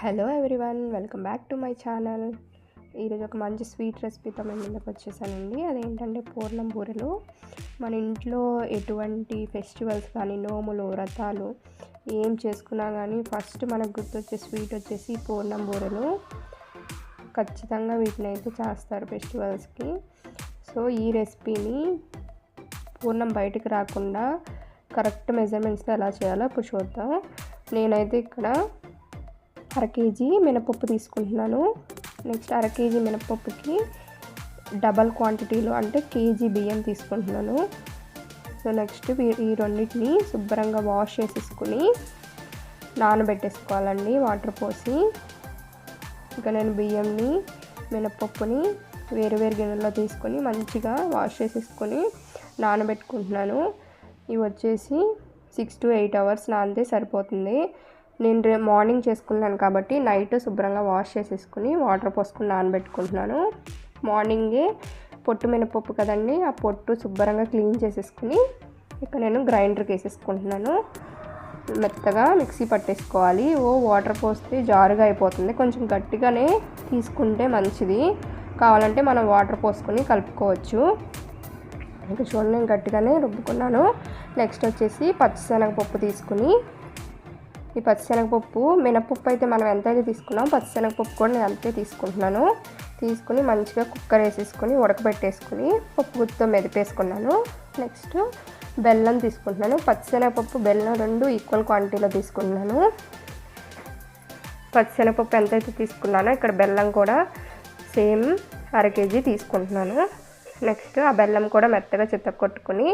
Hello everyone welcome back to my channel ఈరోజు ఒక మంచి స్వీట్ రెసిపీతో మేము ముందుకు వచ్చేసానండి. అదేంటంటే పూర్ణం బూరెలు. మన ఇంట్లో ఎటువంటి ఫెస్టివల్స్ కానీ నోములు వ్రతాలు ఏం చేసుకున్నా కానీ ఫస్ట్ మనకు గుర్తొచ్చే స్వీట్ వచ్చేసి పూర్ణం బూరెలు. ఖచ్చితంగా వీటిని అయితే చేస్తారు ఫెస్టివల్స్కి సో ఈ రెసిపీని పూర్ణం బయటకు రాకుండా కరెక్ట్ మెజర్మెంట్స్తో ఎలా చేయాలో ఇప్పుడు చూద్దాం. నేనైతే ఇక్కడ అర కేజీ మినపప్పు తీసుకుంటున్నాను. నెక్స్ట్ అర కేజీ మినపప్పుకి డబల్ క్వాంటిటీలో అంటే కేజీ బియ్యం తీసుకుంటున్నాను. సో నెక్స్ట్ ఈ రెండింటిని శుభ్రంగా వాష్ చేసేసుకుని నానబెట్టేసుకోవాలండి వాటర్ పోసి. ఇంకా నేను బియ్యంని మినపప్పుని వేరు వేరు గిన్నెలో తీసుకొని మంచిగా వాష్ చేసేసుకొని నానబెట్టుకుంటున్నాను. ఇవి వచ్చేసి సిక్స్ టు ఎయిట్ అవర్స్ నానితే సరిపోతుంది. నేను రే మార్నింగ్ చేసుకున్నాను కాబట్టి నైట్ శుభ్రంగా వాష్ చేసేసుకుని వాటర్ పోసుకుని నానబెట్టుకుంటున్నాను. మార్నింగే పొట్టు మినపప్పు కదండి ఆ పొట్టు శుభ్రంగా క్లీన్ చేసేసుకుని ఇక్కడ నేను గ్రైండర్కి వేసేసుకుంటున్నాను. మెత్తగా మిక్సీ పట్టేసుకోవాలి. ఓ వాటర్ పోస్తే జారుగా అయిపోతుంది. కొంచెం గట్టిగానే తీసుకుంటే మంచిది. కావాలంటే మనం వాటర్ పోసుకొని కలుపుకోవచ్చు. ఇంకా చూడండి నేను గట్టిగానే రుబ్బుకున్నాను. నెక్స్ట్ వచ్చేసి పచ్చిశనగపప్పు తీసుకుని ఈ పచ్చిశనగపప్పు మినపప్పు అయితే మనం ఎంత అయితే తీసుకున్నాం పచ్చిశనగపప్పు కూడా నేను అంతే తీసుకుంటున్నాను. తీసుకుని మంచిగా కుక్కర్ వేసేసుకొని ఉడకబెట్టేసుకుని పప్పు గుత్తో మెదిపేసుకున్నాను. నెక్స్ట్ బెల్లం తీసుకుంటున్నాను. పచ్చిశనగపప్పు బెల్లం రెండు ఈక్వల్ క్వాంటిటీలో తీసుకుంటున్నాను. పచ్చిశనగపప్పు ఎంత అయితే తీసుకున్నానో ఇక్కడ బెల్లం కూడా సేమ్ అర కేజీ తీసుకుంటున్నాను. నెక్స్ట్ ఆ బెల్లం కూడా మెత్తగా చిత్త కొట్టుకుని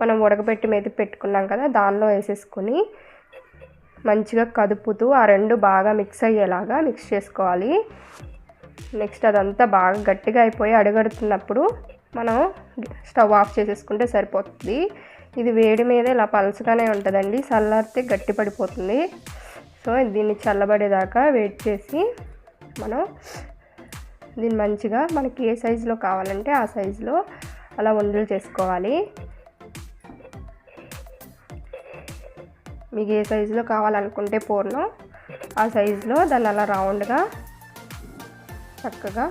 మనం ఉడకబెట్టి మీద పెట్టుకున్నాం కదా దానిలో వేసేసుకొని మంచిగా కదుపుతూ ఆ రెండు బాగా మిక్స్ అయ్యేలాగా మిక్స్ చేసుకోవాలి. నెక్స్ట్ అదంతా బాగా గట్టిగా అయిపోయి అడుగడుతున్నప్పుడు మనం స్టవ్ ఆఫ్ చేసేసుకుంటే సరిపోతుంది. ఇది వేడి మీద ఇలా పలసగానే ఉంటుందండి. చల్లారితే గట్టి పడిపోతుంది. సో దీన్ని చల్లబడేదాకా వెయిట్ చేసి మనం దీన్ని మంచిగా మనకి ఏ సైజులో కావాలంటే ఆ సైజులో అలా ఉండలు చేసుకోవాలి. మీకు ఏ సైజులో కావాలనుకుంటే పూర్ణం ఆ సైజులో దాన్ని అలా రౌండ్గా చక్కగా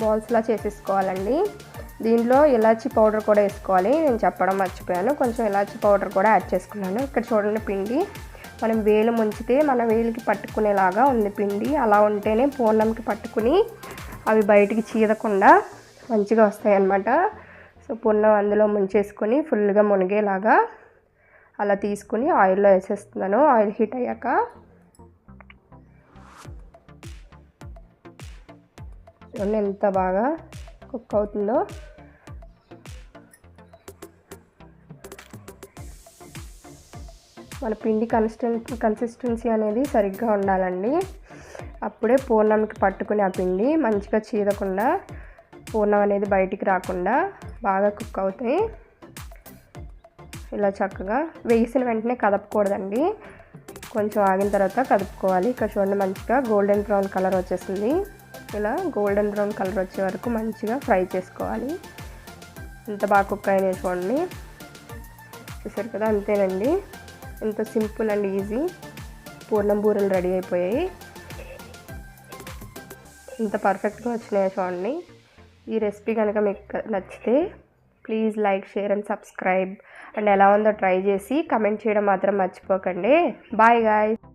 బాల్స్లా చేసేసుకోవాలండి. దీంట్లో ఇలాచి పౌడర్ కూడా వేసుకోవాలి. నేను చెప్పడం మర్చిపోయాను. కొంచెం ఇలాచి పౌడర్ కూడా యాడ్ చేసుకున్నాను. ఇక్కడ చూడండి పిండి. మనం వేలు ముంచితే మన వేలికి పట్టుకునేలాగా ఉంది పిండి. అలా ఉంటేనే పూర్ణంకి పట్టుకుని అవి బయటికి చీదకుండా మంచిగా వస్తాయి అన్నమాట సో పూర్ణం అందులో ముంచేసుకొని ఫుల్గా మునిగేలాగా అలా తీసుకుని ఆయిల్లో వేసేస్తున్నాను. ఆయిల్ హీట్ అయ్యాక చూడండి ఎంత బాగా కుక్ అవుతుందో. మన పిండి కన్సిస్టెన్ కన్సిస్టెన్సీ అనేది సరిగ్గా ఉండాలండి. అప్పుడే పూర్ణంకి పట్టుకుని ఆ పిండి మంచిగా చీదకుండా పూర్ణం అనేది బయటికి రాకుండా బాగా కుక్ అవుతాయి. ఇలా చక్కగా వేసిన వెంటనే కదపకూడదండి. కొంచెం ఆగిన తర్వాత కదుపుకోవాలి. ఇక్కడ చూడండి మంచిగా గోల్డెన్ బ్రౌన్ కలర్ వచ్చేసింది. ఇలా గోల్డెన్ బ్రౌన్ కలర్ వచ్చే వరకు మంచిగా ఫ్రై చేసుకోవాలి. ఎంత బాగా కుక్ అయినాయి చూడండి. చూసారు కదా అంతేనండి. ఎంత సింపుల్ అండ్ ఈజీ. పూర్ణం బూరెలు రెడీ అయిపోయాయి. ఇంత పర్ఫెక్ట్గా వచ్చినాయో చూడండి. ఈ రెసిపీ కనుక మీకు నచ్చితే please like share and subscribe and ఎలా ఉందో ట్రై చేసి కమెంట్ చేయడం మాత్రం మర్చిపోకండి. Bye guy